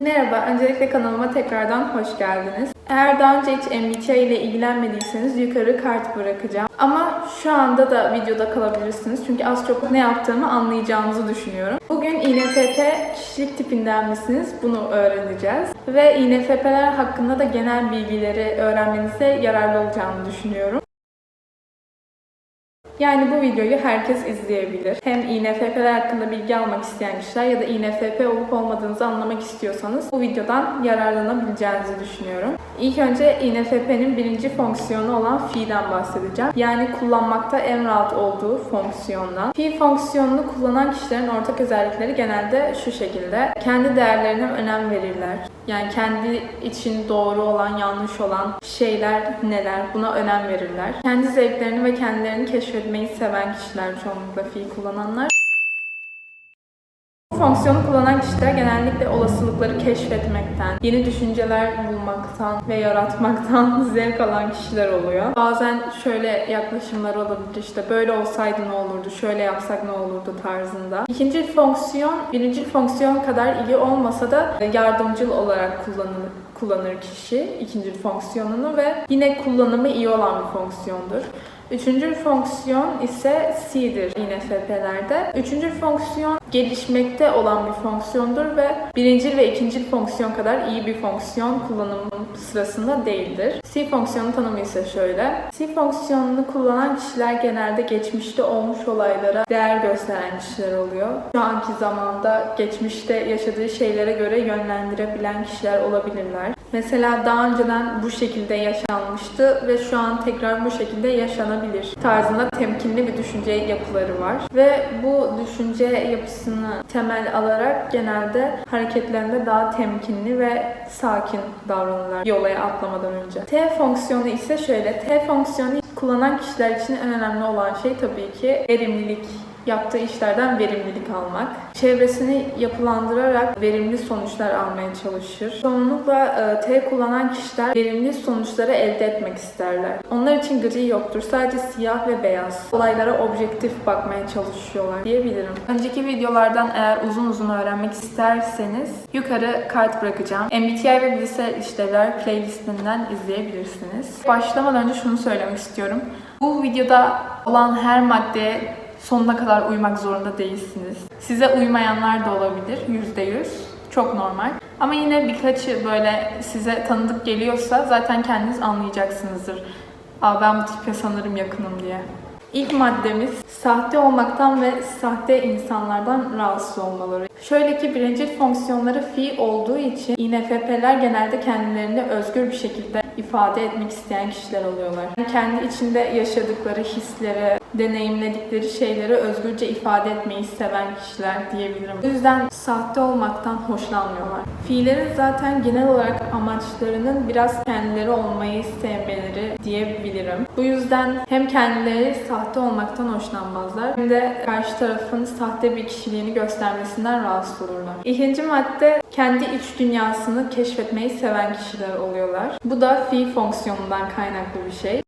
Merhaba, öncelikle kanalıma tekrardan hoş geldiniz. Eğer daha önce hiç MBTI ile ilgilenmediyseniz yukarı kart bırakacağım. Ama şu anda da videoda kalabilirsiniz çünkü az çok ne yaptığımı anlayacağınızı düşünüyorum. Bugün INFP kişilik tipinden misiniz bunu öğreneceğiz. Ve INFP'ler hakkında da genel bilgileri öğrenmenize yararlı olacağını düşünüyorum. Yani bu videoyu herkes izleyebilir. Hem INFP'ler hakkında bilgi almak isteyen kişiler ya da INFP olup olmadığınızı anlamak istiyorsanız bu videodan yararlanabileceğinizi düşünüyorum. İlk önce INFP'nin birinci fonksiyonu olan fi'den bahsedeceğim. Yani kullanmakta en rahat olduğu fonksiyondan. Fi fonksiyonunu kullanan kişilerin ortak özellikleri genelde şu şekilde. Kendi değerlerine önem verirler. Yani kendi için doğru olan, yanlış olan şeyler neler buna önem verirler. Kendi zevklerini ve kendilerini keşfetmeyi seven kişiler çoğunlukla fiil kullananlar. Fonksiyonu kullanan kişiler genellikle olasılıkları keşfetmekten, yeni düşünceler bulmaktan ve yaratmaktan zevk alan kişiler oluyor. Bazen şöyle yaklaşımlar olabilir işte böyle olsaydı ne olurdu, şöyle yapsak ne olurdu tarzında. İkinci fonksiyon, birinci fonksiyon kadar iyi olmasa da yardımcıl olarak kullanılır kullanır kişi ikinci fonksiyonunu ve yine kullanımı iyi olan bir fonksiyondur. Üçüncü fonksiyon ise C'dir INFP'lerde. Üçüncü fonksiyon gelişmekte olan bir fonksiyondur ve birinci ve ikinci fonksiyon kadar iyi bir fonksiyon kullanımı sırasında değildir. C fonksiyonu tanımı ise şöyle. C fonksiyonunu kullanan kişiler genelde geçmişte olmuş olaylara değer gösteren kişiler oluyor. Şu anki zamanda geçmişte yaşadığı şeylere göre yönlendirebilen kişiler olabilirler. Mesela daha önceden bu şekilde yaşanmıştı ve şu an tekrar bu şekilde yaşanabilir tarzında temkinli bir düşünce yapıları var. Ve bu düşünce yapısını temel alarak genelde hareketlerinde daha temkinli ve sakin davranırlar bir olaya atlamadan önce. T fonksiyonu ise şöyle. T fonksiyonu kullanan kişiler için en önemli olan şey tabii ki verimlilik yaptığı işlerden verimlilik almak. Çevresini yapılandırarak verimli sonuçlar almaya çalışır. Çoğunlukla e, T kullanan kişiler verimli sonuçları elde etmek isterler. Onlar için gri yoktur. Sadece siyah ve beyaz. Olaylara objektif bakmaya çalışıyorlar diyebilirim. Önceki videolardan eğer uzun uzun öğrenmek isterseniz yukarı kart bırakacağım. MBTI ve bilgisayar işlevler playlistinden izleyebilirsiniz. Başlamadan önce şunu söylemek istiyorum. Bu videoda olan her maddeye sonuna kadar uymak zorunda değilsiniz. Size uymayanlar da olabilir %100. Çok normal. Ama yine birkaçı böyle size tanıdık geliyorsa zaten kendiniz anlayacaksınızdır. Aa ben bu tipe sanırım yakınım diye. İlk maddemiz sahte olmaktan ve sahte insanlardan rahatsız olmaları. Şöyle ki birinci fonksiyonları fi olduğu için INFP'ler genelde kendilerini özgür bir şekilde ifade etmek isteyen kişiler oluyorlar. Kendi içinde yaşadıkları hisleri, deneyimledikleri şeyleri özgürce ifade etmeyi seven kişiler diyebilirim. O yüzden sahte olmaktan hoşlanmıyorlar. Fiillerin zaten genel olarak amaçlarının biraz kendileri olmayı sevmeleri diyebilirim. Bu yüzden hem kendileri sahte olmaktan hoşlanmazlar hem de karşı tarafın sahte bir kişiliğini göstermesinden rahatsız olurlar. İkinci madde kendi iç dünyasını keşfetmeyi seven kişiler oluyorlar. Bu da fi fonksiyonundan kaynaklı bir şey.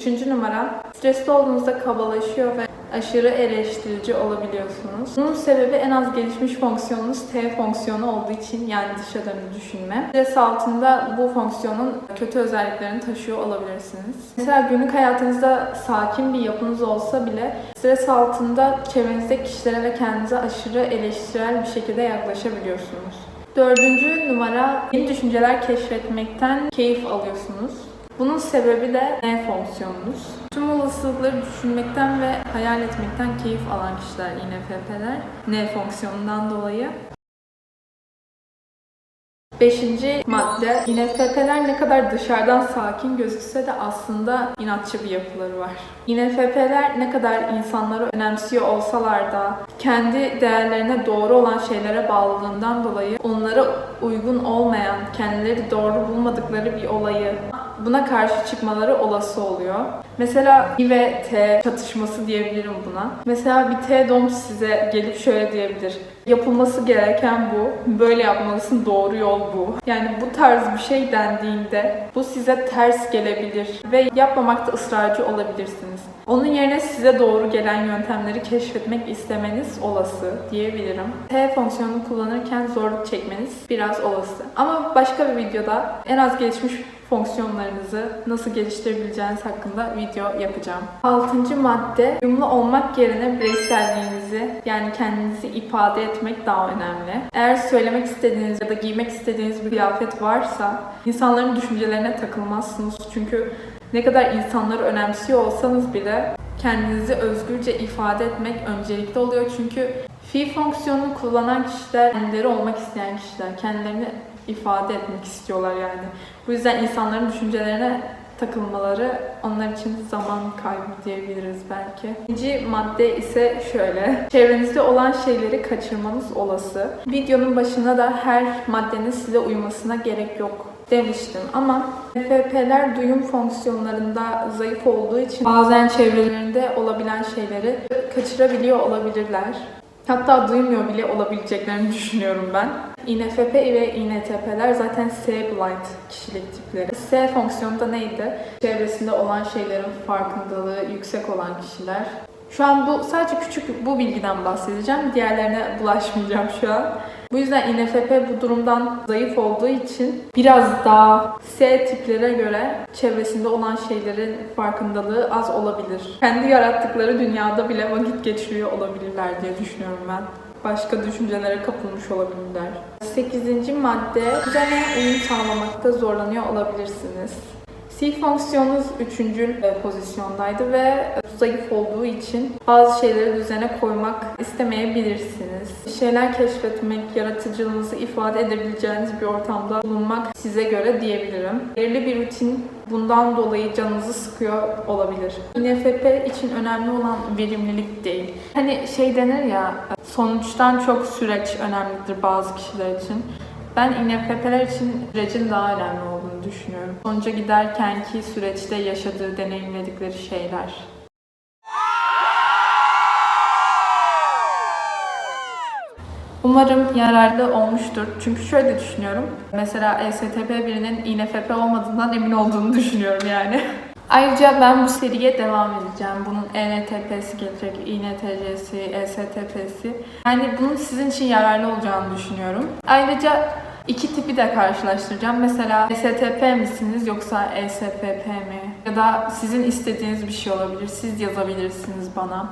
Üçüncü numara, stresli olduğunuzda kabalaşıyor ve aşırı eleştirici olabiliyorsunuz. Bunun sebebi en az gelişmiş fonksiyonunuz T fonksiyonu olduğu için yani dışa dönük düşünme. Stres altında bu fonksiyonun kötü özelliklerini taşıyor olabilirsiniz. Mesela günlük hayatınızda sakin bir yapınız olsa bile stres altında çevrenizdeki kişilere ve kendinize aşırı eleştirel bir şekilde yaklaşabiliyorsunuz. Dördüncü numara, yeni düşünceler keşfetmekten keyif alıyorsunuz. Bunun sebebi de N fonksiyonunuz. Tüm olasılıkları düşünmekten ve hayal etmekten keyif alan kişiler INFP'ler. N fonksiyonundan dolayı. Beşinci madde, INFP'ler ne kadar dışarıdan sakin gözükse de aslında inatçı bir yapıları var. INFP'ler ne kadar insanları önemsiyor olsalar da kendi değerlerine doğru olan şeylere bağlılığından dolayı onlara uygun olmayan, kendileri doğru bulmadıkları bir olayı buna karşı çıkmaları olası oluyor. Mesela I ve T çatışması diyebilirim buna. Mesela bir T dom size gelip şöyle diyebilir. Yapılması gereken bu. Böyle yapmalısın. Doğru yol bu. Yani bu tarz bir şey dendiğinde bu size ters gelebilir ve yapmamakta ısrarcı olabilirsiniz. Onun yerine size doğru gelen yöntemleri keşfetmek istemeniz olası diyebilirim. T fonksiyonunu kullanırken zorluk çekmeniz biraz olası. Ama başka bir videoda en az gelişmiş fonksiyonlarınızı nasıl geliştirebileceğiniz hakkında video yapacağım. Altıncı madde, uyumlu olmak yerine bireyselliğinizi yani kendinizi ifade etmek daha önemli. Eğer söylemek istediğiniz ya da giymek istediğiniz bir kıyafet varsa insanların düşüncelerine takılmazsınız. Çünkü ne kadar insanları önemsiyor olsanız bile kendinizi özgürce ifade etmek öncelikli oluyor. Çünkü fi fonksiyonunu kullanan kişiler kendileri olmak isteyen kişiler. Kendilerini ifade etmek istiyorlar yani. Bu yüzden insanların düşüncelerine takılmaları onlar için zaman kaybı diyebiliriz belki. İkinci madde ise şöyle. Çevrenizde olan şeyleri kaçırmanız olası. Videonun başında da her maddenin size uymasına gerek yok demiştim ama NFP'ler duyum fonksiyonlarında zayıf olduğu için bazen çevrelerinde olabilen şeyleri kaçırabiliyor olabilirler. Hatta duymuyor bile olabileceklerini düşünüyorum ben. INFP ve INTP'ler zaten S-blind kişilik tipleri. S fonksiyonu da neydi? Çevresinde olan şeylerin farkındalığı yüksek olan kişiler. Şu an bu sadece küçük bu bilgiden bahsedeceğim. Diğerlerine bulaşmayacağım şu an. Bu yüzden INFP bu durumdan zayıf olduğu için biraz daha S tiplere göre çevresinde olan şeylerin farkındalığı az olabilir. Kendi yarattıkları dünyada bile vakit geçiriyor olabilirler diye düşünüyorum ben. Başka düşüncelere kapılmış olabilirler. 8. madde, düzene uyum sağlamakta zorlanıyor olabilirsiniz. C fonksiyonunuz 3. pozisyondaydı ve zayıf olduğu için bazı şeyleri düzene koymak istemeyebilirsiniz. Bir şeyler keşfetmek, yaratıcılığınızı ifade edebileceğiniz bir ortamda bulunmak size göre diyebilirim. Belirli bir rutin bundan dolayı canınızı sıkıyor olabilir. INFP için önemli olan verimlilik değil. Hani şey denir ya, sonuçtan çok süreç önemlidir bazı kişiler için. Ben INFP'ler için sürecin daha önemli olduğunu düşünüyorum. Sonuca giderkenki süreçte yaşadığı, deneyimledikleri şeyler. Umarım yararlı olmuştur. Çünkü şöyle düşünüyorum. Mesela ESTP birinin INFP olmadığından emin olduğunu düşünüyorum yani. Ayrıca ben bu seriye devam edeceğim. Bunun ENTP'si gelecek, INTC'si, ESTP'si. Yani bunun sizin için yararlı olacağını düşünüyorum. Ayrıca iki tipi de karşılaştıracağım. Mesela ESTP misiniz yoksa ESFP mi? Ya da sizin istediğiniz bir şey olabilir. Siz yazabilirsiniz bana.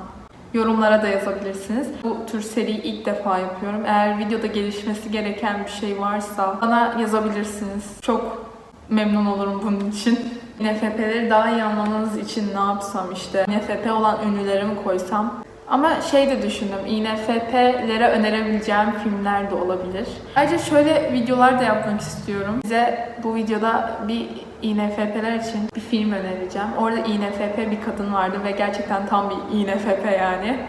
Yorumlara da yazabilirsiniz. Bu tür seriyi ilk defa yapıyorum. Eğer videoda gelişmesi gereken bir şey varsa bana yazabilirsiniz. Çok memnun olurum bunun için. NFP'leri daha iyi anlamanız için ne yapsam işte NFP olan ünlülerimi koysam. Ama şey de düşündüm, INFP'lere önerebileceğim filmler de olabilir. Ayrıca şöyle videolar da yapmak istiyorum. Size bu videoda bir INFP'ler için bir film önereceğim. Orada INFP bir kadın vardı ve gerçekten tam bir INFP yani.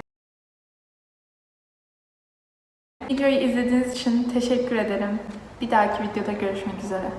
Videoyu izlediğiniz için teşekkür ederim. Bir dahaki videoda görüşmek üzere.